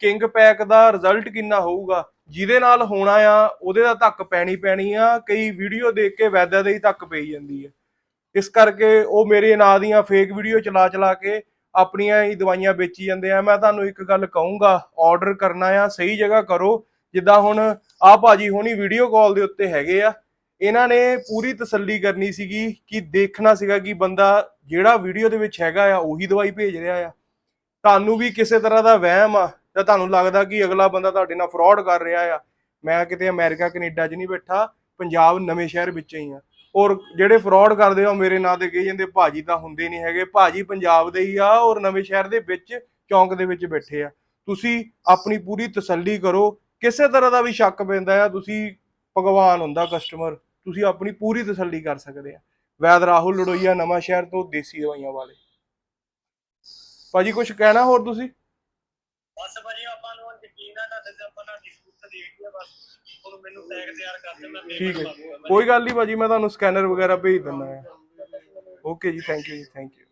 King pack ਦਾ result ਕਿੰਨਾ ਹੋਊਗਾ? ਜਿਹਦੇ ਨਾਲ ਹੋਣਾ ਆ, ਉਹਦੇ ਦਾ ਧੱਕ ਪੈਣੀ ਪੈਣੀ ਆ, ਕਈ ਵੀਡੀਓ ਦੇਖ ਕੇ ਵੈਦਾ ਦੇ ਹੀ ਧੱਕ ਪਈ ਜਾਂਦੀ ਹੈ ਇਸ ਕਰਕੇ ਉਹ ਮੇਰੇ ਨਾਂ ਦੀਆਂ ਫੇਕ ਵੀਡੀਓ ਚਲਾ ਚਲਾ ਕੇ ਆਪਣੀਆਂ ਹੀ ਦਵਾਈਆਂ ਵੇਚੀ ਜਾਂਦੇ ਆ। ਮੈਂ ਤੁਹਾਨੂੰ ਇੱਕ ਗੱਲ ਕਹੂੰਗਾ ਆਰਡਰ ਕਰਨਾ ਆ, ਸਹੀ ਜਗ੍ਹਾ ਕਰੋ। ਜਿੱਦਾਂ ਹੁਣ ਆ ਭਾਜੀ ਹੋਣੀ ਵੀਡੀਓ ਕਾਲ ਦੇ ਉੱਤੇ ਹੈਗੇ ਆ। ਇਹਨਾਂ ਨੇ ਪੂਰੀ ਤਸੱਲੀ ਕਰਨੀ ਸੀਗੀ ਕਿ ਦੇਖਣਾ ਸੀਗਾ ਕਿ ਬੰਦਾ ਜਿਹੜਾ ਵੀਡੀਓ ਦੇ ਵਿੱਚ ਹੈਗਾ ਆ, ਉਹੀ ਦਵਾਈ ਭੇਜ ਰਿਹਾ ਆ। ਤੁਹਾਨੂੰ ਵੀ ਕਿਸੇ ਤਰ੍ਹਾਂ ਦਾ ਵਹਿਮ ਆ। ਤਾਂ ਤੁਹਾਨੂੰ ਲੱਗਦਾ ਕਿ ਅਗਲਾ ਬੰਦਾ ਤੁਹਾਡੇ ਨਾਲ ਫਰਾਡ ਕਰ ਰਿਹਾ ਆ। ਮੈਂ ਕਿਤੇ ਅਮਰੀਕਾ, ਕੈਨੇਡਾ 'ਚ ਨਹੀਂ ਬੈਠਾ, ਪੰਜਾਬ ਨਵੇਂ ਸ਼ਹਿਰ ਵਿੱਚ ਹੀ ਆ। ਔਰ ਜਿਹੜੇ ਫਰਾਡ ਕਰਦੇ ਆ, ਉਹ ਮੇਰੇ ਨਾਂ ਤੇ ਕਹੀ ਜਾਂਦੇ, ਭਾਜੀ ਤਾਂ ਹੁੰਦੇ ਨਹੀਂ ਹੈਗੇ। ਭਾਜੀ ਪੰਜਾਬ ਦੇ ਹੀ ਆ ਔਰ ਨਵੇਂ ਸ਼ਹਿਰ ਦੇ ਵਿੱਚ, ਚੌਂਕ ਦੇ ਵਿੱਚ ਬੈਠੇ ਆ। ਤੁਸੀਂ ਆਪਣੀ ਪੂਰੀ ਤਸੱਲੀ ਕਰੋ। ਕਿਸੇ ਤਰ੍ਹਾਂ ਦਾ ਵੀ ਸ਼ੱਕ ਪੈਂਦਾ ਆ, ਤੁਸੀਂ ਭਗਵਾਨ ਹੁੰਦਾ ਕਸਟਮਰ ਤੁਸੀਂ ਆਪਣੀ ਪੂਰੀ ਤਸੱਲੀ ਕਰ ਸਕਦੇ ਆ। ਵੈਦ ਰਾਹੁਲ ਲੜੋਈਆ ਨਵਾਂ ਸ਼ਹਿਰ ਤੋਂ ਦੇਸੀ ਦਵਾਈਆਂ ਵਾਲੇ। ਭਾਜੀ ਕੁਝ ਕਹਿਣਾ ਹੋਰ ਤੁਸੀਂ? ਨੂੰ ਯਕੀਨ ਆ ਤੁਹਾਡੇ ਤੇ ਆਪਾਂ ਨਾਲ ਡਿਸਕਸ ਦੇਖ ਲਿਆ ਬਸ। ਹੁਣ ਮੈਨੂੰ ਟੈਗ ਤਿਆਰ ਕਰ ਦੇ ਮੈਂ ਠੀਕ ਹੈ payment ਕਰ ਦੂੰਗਾ ਕੋਈ ਗੱਲ ਨਹੀਂ ਭਾਜੀ ਮੈਂ ਤੁਹਾਨੂੰ ਸਕੈਨਰ ਵਗੈਰਾ ਭੇਜ ਦਿੰਦਾ ਆ ਓਕੇ ਜੀ ਥੈਂਕ ਯੂ ਜੀ ਥੈਂਕ ਯੂ